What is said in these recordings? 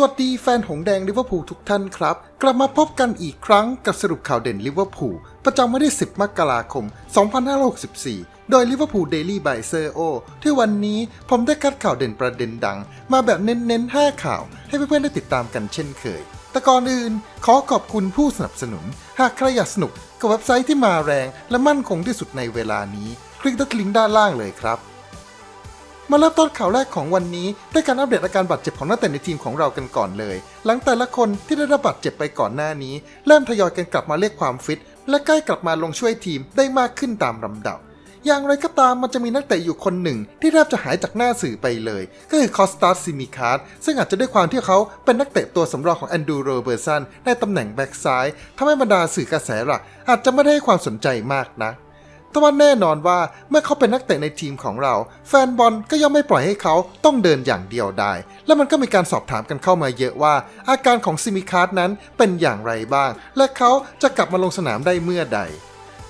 สวัสดีแฟนหงแดงลิเวอร์พูลทุกท่านครับ กลับมาพบกันอีกครั้งกับสรุปข่าวเด่นลิเวอร์พูลประจำวันที่ 10 มกราคม 2564 โดยลิเวอร์พูลเดลี่บายเซอร์โอที่วันนี้ผมได้คัดข่าวเด่นประเด็นดัง มาแบบเน้นๆ 5 ข่าว ให้เพื่อนๆได้ติดตามกันเช่นเคย แต่ก่อนอื่น ขอขอบคุณผู้สนับสนุน หากใครอยากสนุกกับเว็บไซต์ที่มาแรง และมั่นคงที่สุดในเวลานี้ คลิกที่ลิงก์ด้านล่างเลยครับ มาเริ่มต้นข่าวแรกของวันนี้ด้วยการอัปเดตอาการบาดเจ็บของนักเตะในทีมของเรากันก่อนเลย หลังแต่ละคนที่ได้รับบาดเจ็บไปก่อนหน้านี้ เริ่มทยอยกันกลับมาเรียกความฟิต และใกล้กลับมาลงช่วยทีมได้มากขึ้นตามลำดับ อย่างไรก็ตามมันจะมีนักเตะอยู่คนหนึ่ง ที่แทบจะหายจากหน้าสื่อไปเลย ก็คือคอสตาซิมิคาร์ดซึ่งอาจจะด้วยความที่เขาเป็นนักเตะตัวสำรองของแอนดูโรเบอร์สันในตำแหน่งแบ็กซ้ายทำให้บรรดาสื่อกระแสหลักอาจจะไม่ได้ให้ความสนใจมากนะ แต่ว่าแน่นอนว่าเมื่อเขาเป็นนักเตะในทีมของเรา แฟนบอลก็ย่อมไม่ปล่อยให้เขาต้องเดินอย่างเดียวได้ และมันก็มีการสอบถามกันเข้ามาเยอะว่า อาการของซิมิคาร์ดนั้นเป็นอย่างไรบ้าง และเขาจะกลับมาลงสนามได้เมื่อใด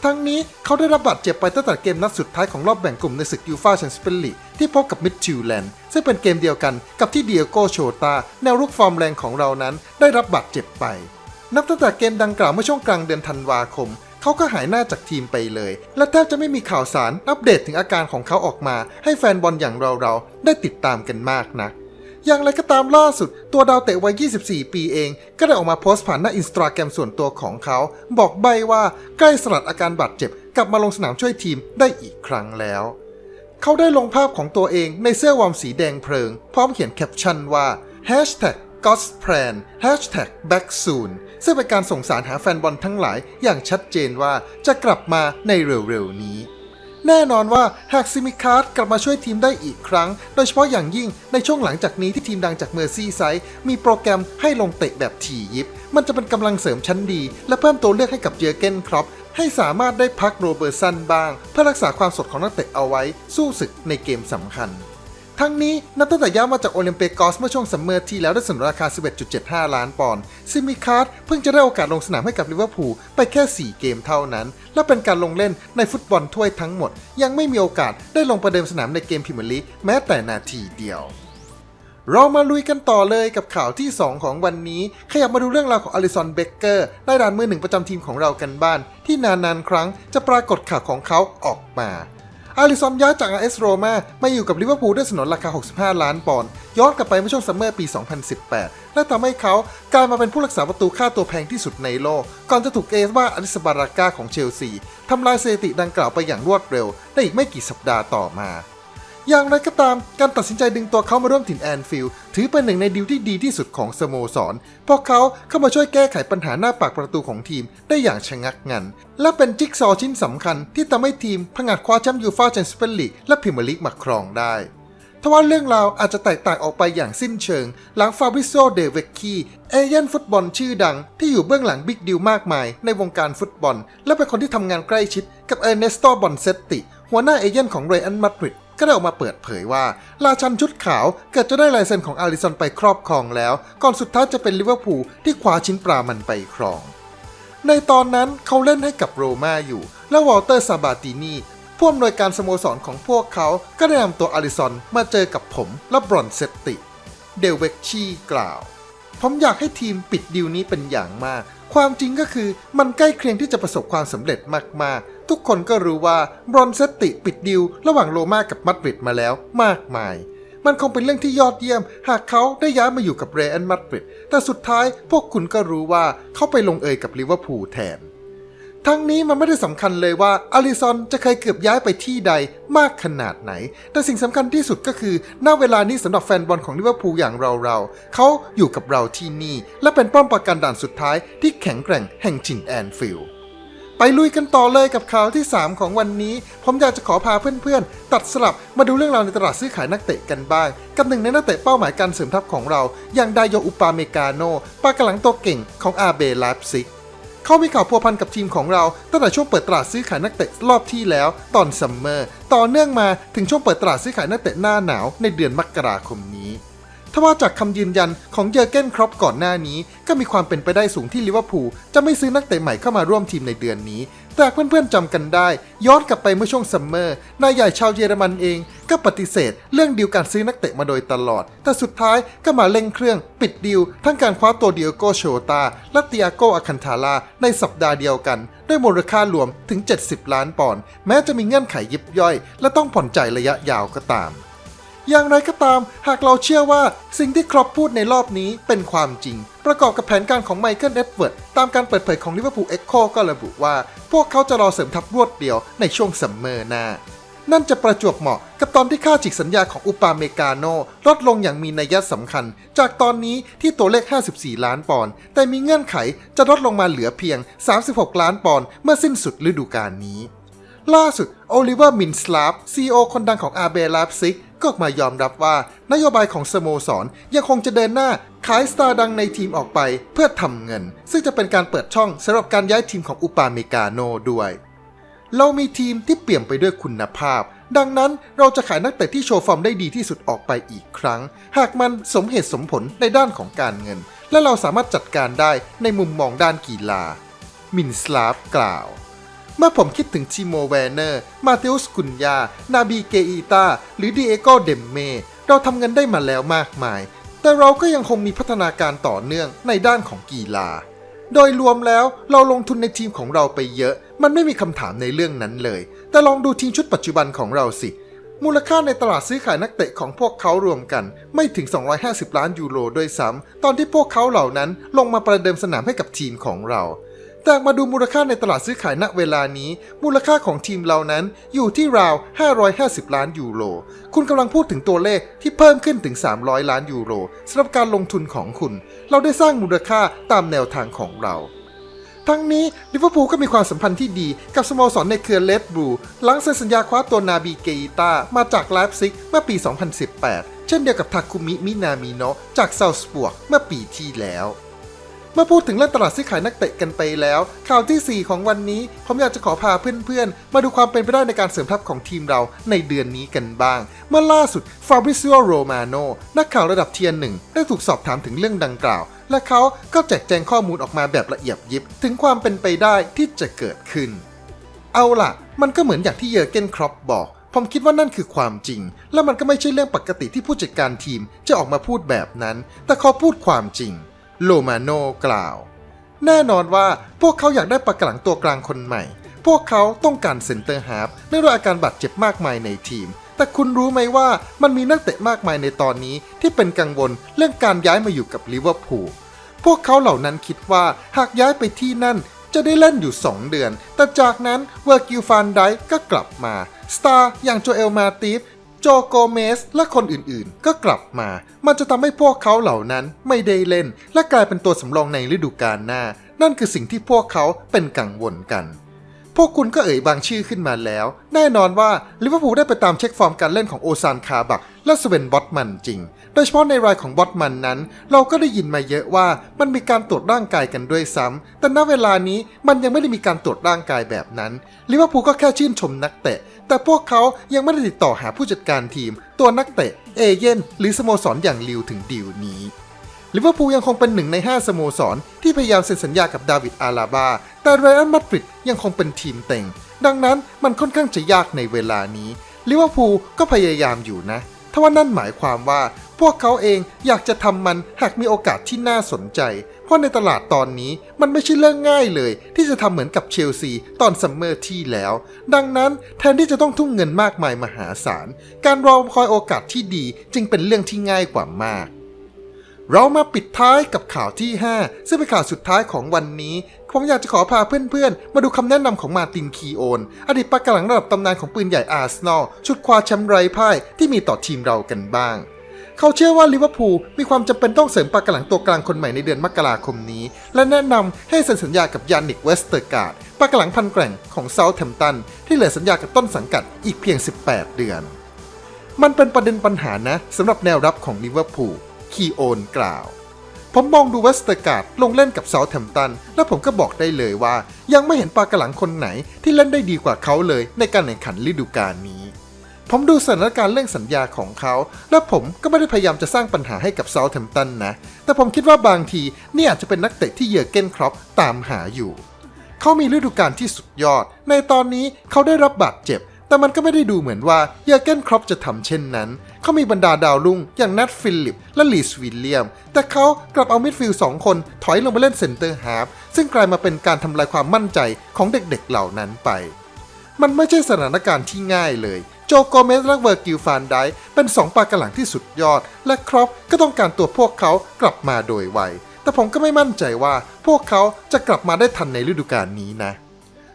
ทั้งนี้เขาได้รับบาดเจ็บไปตั้งแต่เกมนัดสุดท้ายของรอบแบ่งกลุ่มในศึกยูฟาแชมเปี้ยนส์ลีกที่พบกับมิดทิวแลนด์ซึ่งเป็นเกมเดียวกันกับที่เดียโกโชตาแนวรุกฟอร์มแรงของเรานั้น ได้รับบาดเจ็บไปนับตั้งแต่เกมดังกล่าวเมื่อช่วงกลางเดือนธันวาคม เขาก็หายหน้าจากทีมไปเลย และแทบจะไม่มีข่าวสารอัปเดตถึงอาการของเขาออกมา ให้แฟนบอลอย่างเราๆได้ติดตามกันมากนะอย่างไรก็ตามล่าสุด ตัวดาวเตะวัย 24 ปีเอง ก็ได้ออกมาโพสต์ผ่านหน้าอินสตาแกรมส่วนตัวของเขา บอกใบว่าใกล้สลัดอาการบาดเจ็บ กลับมาลงสนามช่วยทีมได้อีกครั้งแล้ว เขาได้ลงภาพของตัวเองในเสื้อวอร์มสีแดงเพลิง พร้อมเขียนแคปชั่นว่า g o s Plan back soon ซึ่งเป็นการส่งสารหาแฟนบอลทั้งหลายอย่างชัดเจนว่าจะกลับมาในเร็วๆนี้ แน่นอนว่าหากซิมิคาร์ดกลับมาช่วยทีมได้อีกครั้ง โดยเฉพาะอย่างยิ่งในช่วงหลังจากนี้ที่ทีมดังจากเมอร์ซี่ไซด์มีโปรแกรมให้ลงเตะแบบถี่ยิบ มันจะเป็นกำลังเสริมชั้นดี และเพิ่มตัวเลือกให้กับเจอร์เกนครอปให้สามารถได้พักโรเบอร์สันบ้าง เพื่อรักษาความสดของนักเตะเอาไว้สู้ศึกในเกมสำคัญ ทั้งนี้นับตั้งแต่ย้ายมาจากโอลิมเปกอสเมื่อช่วงซัมเมอร์ที่แล้วด้วยสนนราคา 11.75 ล้านปอนด์ซิมิคาร์ดเพิ่งจะได้โอกาสลงสนามให้กับลิเวอร์พูลไปแค่ 4 เกมเท่านั้น และเป็นการลงเล่นในฟุตบอลถ้วยทั้งหมด ยังไม่มีโอกาสได้ลงประเดิมสนามในเกมพรีเมียร์ลีกแม้แต่นาทีเดียวเรามาลุยกันต่อเลยกับข่าวที่ 2 ของวันนี้ ขยับมาดูเรื่องราวของอลิสันเบเกอร์ได้ดานมือหนึ่งประจำทีมของเรากันบ้าน ที่นานๆครั้งจะปรากฏข่าวของเขาออกมา อาริซอนย้ายจากอาเอสโรมามาอยู่กับลิเวอร์พูลด้วยสนนราคา 65 ล้านปอนด์ย้อนกลับไปเมื่อช่วงซัมเมอร์ปี 2018 และทำให้เขากลายมาเป็นผู้รักษาประตูค่าตัวแพงที่สุดในโลก ก่อนจะถูกเอสว่าอลิสบาราก้าของเชลซีทำลายสถิติดังกล่าวไปอย่างรวดเร็วในอีกไม่กี่สัปดาห์ต่อมา อย่างไรก็ตามการตัดสินใจดึงตัวเขามาร่วมถิ่นแอนฟิลด์ถือเป็นหนึ่งในดีลที่ดีที่สุดของสโมสร เพราะเขาเข้ามาช่วยแก้ไขปัญหาหน้าปากประตูของทีมได้อย่างชะงักงัน และเป็นจิ๊กซอชิ้นสำคัญที่ทำให้ทีมผงาดคว้าแชมป์ยูฟ่าแชมเปี้ยนส์ลีกและพรีเมียร์ลีกมาครองได้ทว่าเรื่องราวอาจจะแตกต่างออกไปอย่างสิ้นเชิง หลังฟาบริโซเดเวกคีเอเย่นฟุตบอลชื่อดัง ที่อยู่เบื้องหลังบิ๊กดิวมากมาย ในวงการฟุตบอล และเป็นคนที่ทำงานใกล้ชิด กับเอร์เนสโตบอนเซตติ หัวหน้าเอเย่นของเรอันมาดริด ก็ได้ออกมาเปิดเผยว่า ราชันชุดขาวเกิดจะได้ลายเซ็นของอาริสันไปครอบครองแล้ว ก่อนสุดท้ายจะเป็นลิเวอร์พูลที่คว้าชิ้นปลามันไปครอง ในตอนนั้นเขาเล่นให้กับโรม่าอยู่ และวอลเตอร์ซาบาตินีผู้อำนวยการสโมสรของพวกเขาก็ได้นำตัวอาริซอนมาเจอกับผมและบรอนเซตติ เดลเวกชีกล่าวผมอยากให้ทีมปิดดีลนี้เป็นอย่างมาก ความจริงก็คือมันใกล้เคียงที่จะประสบความสำเร็จมากๆ ทุกคนก็รู้ว่าบรอนเซติปิดดีลระหว่างโรม่ากับมาดริดมาแล้วมากมาย มันคงเป็นเรื่องที่ยอดเยี่ยม หากเขาได้ย้ายมาอยู่กับเรอันมาดริดแต่สุดท้ายพวกคุณก็รู้ว่าเขาไปลงเอยกับลิเวอร์พูลแทน ทั้งนี้มันไม่ได้สำคัญเลยว่าอาริซอนจะเคยเกือบย้ายไปที่ใดมากขนาดไหน แต่สิ่งสำคัญที่สุดก็คือณเวลานี้สำหรับแฟนบอลของลิเวอร์พูลอย่างเราๆเขาอยู่กับเราที่นี่ และเป็นป้อมปราการด่านสุดท้ายที่แข็งแกร่งแห่งถิ่นแอนฟิลด์ ไปลุยกันต่อเลยกับข่าวที่ 3 ของวันนี้ ผมอยากจะขอพาเพื่อนๆ ตัดสลับมาดูเรื่องราวในตลาดซื้อขายนักเตะกันบ้าง กับหนึ่งในนักเตะเป้าหมายการเสริมทัพของเรา อย่างไดโยอุปาเมกาโนปากกหลังตัวเก่งของอาเบลาฟซิกเขามีข่าวพัวพันกับทีมของเราตั้งแต่ช่วงเปิดตลาดซื้อขายนักเตะรอบที่แล้วตอนซัมเมอร์ต่อเนื่องมาถึงช่วงเปิดตลาดซื้อขายนักเตะหน้าหนาวในเดือนมกราคมนี้ ทว่าจากคำยืนยันของเยอร์เกนครอปก่อนหน้านี้ ก็มีความเป็นไปได้สูงที่ลิเวอร์พูลจะไม่ซื้อนักเตะใหม่เข้ามาร่วมทีมในเดือนนี้ แต่เพื่อนๆจำกันได้ ย้อนกลับไปเมื่อช่วงซัมเมอร์นายใหญ่ชาวเยอรมันเองก็ปฏิเสธ เรื่องดีลการซื้อนักเตะมาโดยตลอด แต่สุดท้ายก็มาเร่งเครื่องปิดดีลทั้งการคว้าตัวเดียโกโชตาและเตียโกอาคันทาลาในสัปดาห์เดียวกัน ด้วยมูลค่ารวมถึง 70 ล้านปอนด์แม้จะมีเงื่อนไขยิบย่อย และต้องผ่อนจ่ายระยะยาวก็ตาม อย่างไรก็ตาม หากเราเชื่อว่าสิ่งที่ครอปพูดในรอบนี้เป็นความจริง ประกอบกับแผนการของไมเคิลเอ็ดเวิร์ดตามการเปิดเผยของลิเวอร์พูลเอ็กโคก็ระบุว่า พวกเขาจะรอเสริมทัพรวดเดียวในช่วงซัมเมอร์หน้านั่นจะประจวบเหมาะกับตอนที่ค่าจิกสัญญาของอุปาเมกาโนลดลงอย่างมีนัยสำคัญ จากตอนนี้ที่ตัวเลข 54 ล้านปอนด์แต่มีเงื่อนไขจะลดลงมาเหลือเพียง 36 ล้านปอนด์เมื่อสิ้นสุดฤดูกาลนี้ ล่าสุดโอลิเวอร์มินสลาฟซีอคนดังของอาเบลาฟซิก ก็ออกมายอมรับว่านโยบายของสโมสรยังคงจะเดินหน้าขายสตาร์ดังในทีมออกไปเพื่อทำเงิน ซึ่งจะเป็นการเปิดช่องสำหรับการย้ายทีมของอุปาเมกาโนด้วย เรามีทีมที่เปี่ยมไปด้วยคุณภาพ ดังนั้นเราจะขายนักเตะที่โชว์ฟอร์มได้ดีที่สุดออกไปอีกครั้ง หากมันสมเหตุสมผลในด้านของการเงิน และเราสามารถจัดการได้ในมุมมองด้านกีฬา มินสลาฟกล่าว เมื่อผมคิดถึงชิโมแวนเนอร์ มาเทอุสกุนยา นาบีเกอีตา หรือดีเอโกเดมเม เราทำเงินได้มาแล้วมากมาย แต่เราก็ยังคงมีพัฒนาการต่อเนื่องในด้านของกีฬา โดยรวมแล้วเราลงทุนในทีมของเราไปเยอะ มันไม่มีคำถามในเรื่องนั้นเลย แต่ลองดูทีมชุดปัจจุบันของเราสิ มูลค่าในตลาดซื้อขายนักเตะของพวกเขารวมกัน ไม่ถึง 250 ล้านยูโรด้วยซ้ำตอนที่พวกเขาเหล่านั้นลงมาประเดิมสนามให้กับทีมของเรา แต่มาดูมูลค่าในตลาดซื้อขายณเวลานี้ มูลค่าของทีมเรานั้นอยู่ที่ราว 550 ล้านยูโร คุณกำลังพูดถึงตัวเลขที่เพิ่มขึ้นถึง 300 ล้านยูโรสำหรับการลงทุนของคุณ เราได้สร้างมูลค่าตามแนวทางของเราทั้งนี้ลิเวอร์พูลก็มีความสัมพันธ์ที่ดีกับสโมสรในเครือเลดบลูหลังเซ็นสัญญาคว้าตัวนาบีเกอิตามาจากไลฟ์ซิกเมื่อปี 2018 เช่นเดียวกับทาคุมิมินามิโนะจากเซาส์บวกเมื่อปีที่แล้ว เมื่อพูดถึงเรื่องตลาดซื้อขายนักเตะกันไปแล้ว ข่าวที่ 4 ของวันนี้ ผมอยากจะขอพาเพื่อนๆ มาดูความเป็นไปได้ในการเสริมทัพของทีมเราในเดือนนี้กันบ้าง เมื่อล่าสุดฟาบริซิโอโรมาโนนักข่าวระดับเทียนหนึ่งได้ถูกสอบถามถึงเรื่องดังกล่าว และเขาก็แจกแจงข้อมูลออกมาแบบละเอียดยิบ ถึงความเป็นไปได้ที่จะเกิดขึ้น เอาล่ะ มันก็เหมือนอย่างที่เยอร์เกนครอปบอกผมคิดว่านั่นคือความจริง และมันก็ไม่ใช่เรื่องปกติที่ผู้จัดการทีมจะออกมาพูดแบบนั้น แต่เขาพูดความจริง โลมาโนกล่าว แน่นอนว่าพวกเขาอยากได้ปากหลังตัวกลางคนใหม่ พวกเขาต้องการเซนเตอร์ฮาร์ฟเนื่องด้วยอาการบาดเจ็บมากมายในทีม แต่คุณรู้ไหมว่ามันมีนักเตะมากมายในตอนนี้ที่เป็นกังวลเรื่องการย้ายมาอยู่กับลิเวอร์พูลพวกเขาเหล่านั้นคิดว่าหากย้ายไปที่นั่นจะได้เล่นอยู่ 2 เดือน แต่จากนั้นเวอร์กิลฟานไดก็กลับมา สตาร์อย่างโจเอลมาติฟ โจโกเมสและคนอื่นๆ ก็กลับมา มันจะทำให้พวกเขาเหล่านั้นไม่ได้เล่น และกลายเป็นตัวสำรองในฤดูกาลหน้า นั่นคือสิ่งที่พวกเขาเป็นกังวลกัน พวกคุณก็เอ่ยบางชื่อขึ้นมาแล้ว แน่นอนว่าลิเวอร์พูลได้ไปตามเช็คฟอร์มการเล่นของโอซานคาบักและสเวนบอตมันจริง โดยเฉพาะในรายของบอตมันนั้น เราก็ได้ยินมาเยอะว่ามันมีการตรวจร่างกายกันด้วยซ้ำแต่ณเวลานี้มันยังไม่ได้มีการตรวจร่างกายแบบนั้นลิเวอร์พูลก็แค่ชื่นชมนักเตะ แต่พวกเขายังไม่ได้ติดต่อหาผู้จัดการทีม ตัวนักเตะเอเย่นหรือสโมสรอย่างลิวถึงดีลนี้ ลิเวอร์พูลยังคงเป็นหนึ่งใน 5 สโมสร ที่พยายามเซ็นสัญญากับดาวิดอาลาบา แต่เรอัลมาดริดยังคงเป็นทีมเต็ง ดังนั้นมันค่อนข้างจะยากในเวลานี้ลิเวอร์พูลก็พยายามอยู่นะทว่านั่นหมายความว่าพวกเขาเองอยากจะทำมันหากมีโอกาสที่น่าสนใจ เพราะในตลาดตอนนี้มันไม่ใช่เรื่องง่ายเลย ที่จะทำเหมือนกับเชลซีตอนซัมเมอร์ที่แล้ว ดังนั้นแทนที่จะต้องทุ่มเงินมากมายมหาศาล การรอคอยโอกาสที่ดีจึงเป็นเรื่องที่ง่ายกว่ามาก เรามาปิดท้ายกับข่าวที่ 5 ซึ่งเป็นข่าวสุดท้ายของวันนี้ ผมอยากจะขอพาเพื่อนๆ มาดูคำแนะนำของมาตินคีโอน อดีตปากกาหลังระดับตำนานของปืนใหญ่อาร์เซนอล ชุดคว้าแชมป์ไร้พ่ายที่มีต่อทีมเรากันบ้าง เขาเชื่อว่าลิเวอร์พูลมีความจำเป็นต้องเสริมปากกาหลังตัวกลางคนใหม่ในเดือนมกราคมนี้ และแนะนำให้เซ็นสัญญากับยานิกเวสเตอร์การ์ดปากกาหลังพันแกร่งของเซาท์แฮมป์ตันที่เหลือสัญญากับต้นสังกัดอีกเพียง 18 เดือน มันเป็นประเด็นปัญหานะสำหรับแนวรับของลิเวอร์พูล คีโอนกล่าว ผมมองดูเวสเตอร์การ์ดลงเล่นกับเซาท์แฮมตัน และผมก็บอกได้เลยว่า ยังไม่เห็นปากกาหลังคนไหนที่เล่นได้ดีกว่าเขาเลยในการแข่งขันฤดูกาลนี้ ผมดูสถานการณ์เรื่องสัญญาของเขา และผมก็ไม่ได้พยายามจะสร้างปัญหาให้กับเซาท์แฮมตันนะ แต่ผมคิดว่าบางทีนี่อาจจะเป็นนักเตะที่เยอเกนครอปตามหาอยู่ เขามีฤดูกาลที่สุดยอด ในตอนนี้เขาได้รับบาดเจ็บ แต่มันก็ไม่ได้ดูเหมือนว่าเยอร์เกนครอปจะทำเช่นนั้น เขามีบรรดาดาวรุ่งอย่างนัทฟิลิป และลีสวิลเลียม แต่เขากลับเอามิดฟิลด์สองคนถอยลงไปเล่นเซนเตอร์ฮาฟซึ่งกลายมาเป็นการทำลายความมั่นใจของเด็กๆเหล่านั้นไป มันไม่ใช่สถานการณ์ที่ง่ายเลย โจโกเมสและเวอร์กิลฟานไดเป็นสองปากกระหลังที่สุดยอด และครอปก็ต้องการตัวพวกเขากลับมาโดยไวแต่ผมก็ไม่มั่นใจว่าพวกเขาจะกลับมาได้ทันในฤดูกาลนี้นะ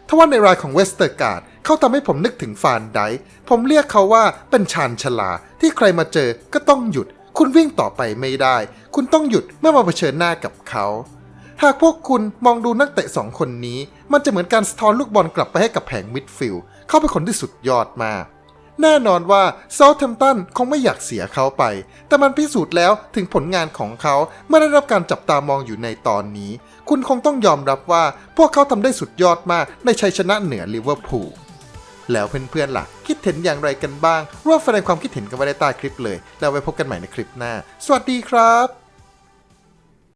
ทว่าในรายของเวสเตอร์การ์ดเขาทำให้ผมนึกถึงฟานไดผมเรียกเขาว่าเป็นชานชลา ที่ใครมาเจอก็ต้องหยุด คุณวิ่งต่อไปไม่ได้ คุณต้องหยุดเมื่อมาเผชิญหน้ากับเขา หากพวกคุณมองดูนักเตะสองคนนี้ มันจะเหมือนการสะท้อนลูกบอลกลับไปให้กับแผงมิดฟิลด์เขาเป็นคนที่สุดยอดมาก แน่นอนว่าเซาท์แฮมป์ตันคงไม่อยากเสียเขาไป แต่มันพิสูจน์แล้วถึงผลงานของเขาเมื่อได้รับการจับตามองอยู่ในตอนนี้ คุณคงต้องยอมรับว่าพวกเขาทำได้สุดยอดมากในชัยชนะเหนือลิเวอร์พูลแล้วเพื่อนๆล่ะ คิดเห็นอย่างไรกันบ้างร่วมแสดงความคิดเห็นกันไว้ในใต้คลิปเลย แล้วไว้พบกันใหม่ในคลิปหน้า สวัสดีครับ